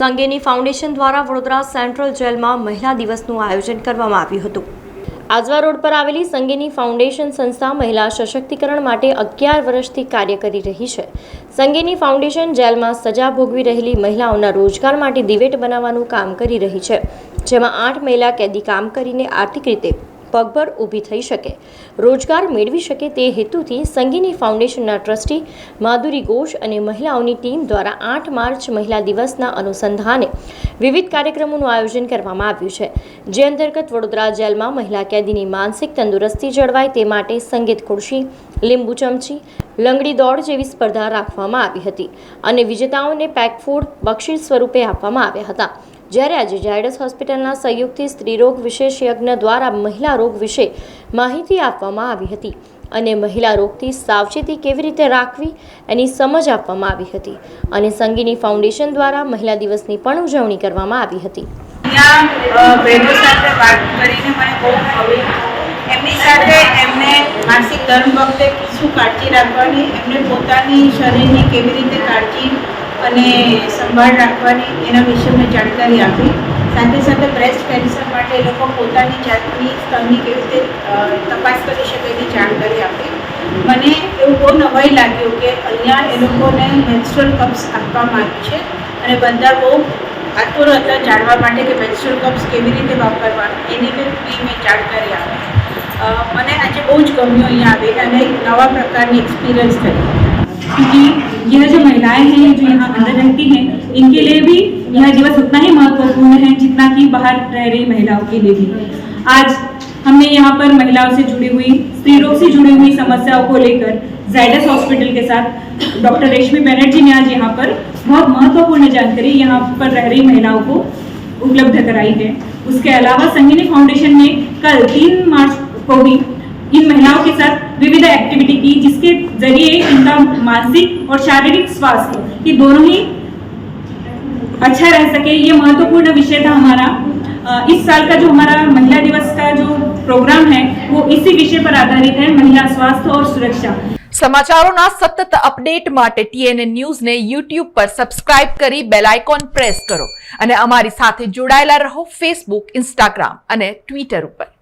સંગેની foundation દ્વારા Vadodara central જેલમાં મહિલા દિવસનું આયોજન કરવામાં આવ્યું હતું. આજવા રોડ પર આવેલી સંઘેની ફાઉન્ડેશન સંસ્થા મહિલા સશક્તિકરણ માટે અગિયાર વર્ષથી કાર્ય કરી રહી છે. સંઘેની ફાઉન્ડેશન જેલમાં સજા ભોગવી રહેલી મહિલાઓના રોજગાર માટે દિવેટ બનાવવાનું કામ કરી રહી છે. જેમાં આઠ મહિલા કેદી કામ કરીને આર્થિક રીતે પગભર ઊભી થઈ શકે. રોજગાર મેળવી શકે તે હેતુથી સંગીની ફાઉન્ડેશનના ટ્રસ્ટી માધુરી ઘોષ અને મહિલાઓની ટીમ દ્વારા આઠ માર્ચ મહિલા દિવસના અનુસંધાને વિવિધ કાર્યક્રમોનું આયોજન કરવામાં આવ્યું છે, જે અંતર્ગત વડોદરા જેલમાં મહિલા કેદીની માનસિક તંદુરસ્તી જળવાય તે માટે સંગીત ખુરશી, લીંબુ ચમચી, લંગડી દોડ જેવી સ્પર્ધા રાખવામાં આવી હતી અને વિજેતાઓને પેક ફૂડ બક્ષીસ સ્વરૂપે આપવામાં આવ્યા હતા. જ્યારે આજે ઝાયડસ હોસ્પિટલના સંયુક્તથી સ્ત્રીરોગ વિશેષજ્ઞ દ્વારા મહિલા રોગ વિશે માહિતી આપવામાં આવી હતી અને મહિલા રોગથી સાવચેતી કેવી રીતે રાખવી એની સમજ આપવામાં આવી હતી અને સંગીની ફાઉન્ડેશન દ્વારા મહિલા દિવસની પણ ઉજવણી કરવામાં આવી હતી. એમની સાથે એમને માનસિક ધર્મ વખતે શું કાળજી રાખવાની, એમને પોતાની શરીરની કેવી રીતે કાળજી અને સંભાળ રાખવાની એના વિશે મેં જાણકારી આપી. સાથે સાથે બ્રેસ્ટ કેન્સર માટે એ લોકો પોતાની જાતની સ્તરની કેવી રીતે તપાસ કરી શકે એની જાણકારી આપી. મને એવું બહુ નવાઈ લાગ્યું કે અહીંયા એ લોકોને મેન્સ્ટ્રલ કપ્સ આપવામાં આવ્યું છે અને બધા બહુ આતુર હતા જાણવા માટે કે મેન્સ્ટ્રલ કપ્સ કેવી રીતે વાપરવા, એની બી મેં જાણકારી આપી. મને આજે બહુ જ ગમ્યું અહીંયા આવીને અને એક નવા પ્રકારની એક્સપિરિયન્સ થઈ. क्योंकि यह जो महिलाएँ हैं, जो यहाँ अंदर रहती हैं, इनके लिए भी यह दिवस उतना ही महत्वपूर्ण है जितना कि बाहर रह रही महिलाओं के लिए भी। आज हमने यहाँ पर महिलाओं से जुड़ी हुई स्त्री रोग से जुड़ी हुई समस्याओं को लेकर जायडस हॉस्पिटल के साथ डॉक्टर रेशमी बैनर्जी ने आज यहाँ पर बहुत महत्वपूर्ण जानकारी यहाँ पर रह रही महिलाओं को उपलब्ध कराई है। उसके अलावा संगिनी फाउंडेशन ने कल तीन मार्च को भी इन महिलाओं के साथ विविध एक्टिविटी की जिसके जरिए इनका मानसिक और शारीरिक स्वास्थ्य ये दोनों ही अच्छा रह सके ये महत्वपूर्ण विषय था हमारा अ, इस साल का जो हमारा महिला दिवस का जो प्रोग्राम है वो इसी विषय पर आधारित है महिला स्वास्थ्य और सुरक्षा સમાચારોના સતત અપડેટ માટે ટીએનએ ન્યૂઝને યુટ્યુબ પર સબસ્ક્રાઇબ કરી બેલ આઇકોન પ્રેસ કરો અને અમારી સાથે જોડાયેલા રહો ફેસબુક ઇન્સ્ટાગ્રામ અને ટ્વિટર ઉપર